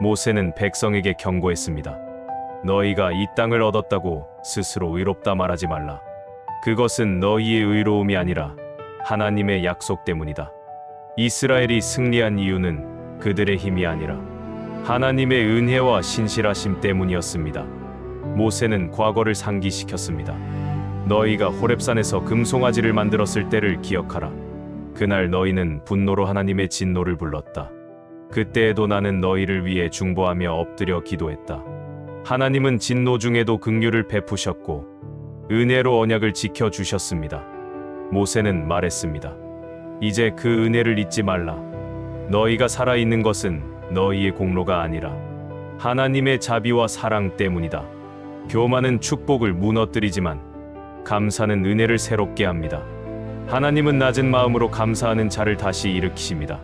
모세는 백성에게 경고했습니다. 너희가 이 땅을 얻었다고 스스로 의롭다 말하지 말라. 그것은 너희의 의로움이 아니라 하나님의 약속 때문이다. 이스라엘이 승리한 이유는 그들의 힘이 아니라 하나님의 은혜와 신실하심 때문이었습니다. 모세는 과거를 상기시켰습니다. 너희가 호렙산에서 금송아지를 만들었을 때를 기억하라. 그날 너희는 분노로 하나님의 진노를 불렀다. 그때에도 나는 너희를 위해 중보하며 엎드려 기도했다. 하나님은 진노 중에도 긍휼을 베푸셨고 은혜로 언약을 지켜 주셨습니다. 모세는 말했습니다. 이제 그 은혜를 잊지 말라. 너희가 살아 있는 것은 너희의 공로가 아니라 하나님의 자비와 사랑 때문이다. 교만은 축복을 무너뜨리지만 감사는 은혜를 새롭게 합니다. 하나님은 낮은 마음으로 감사하는 자를 다시 일으키십니다.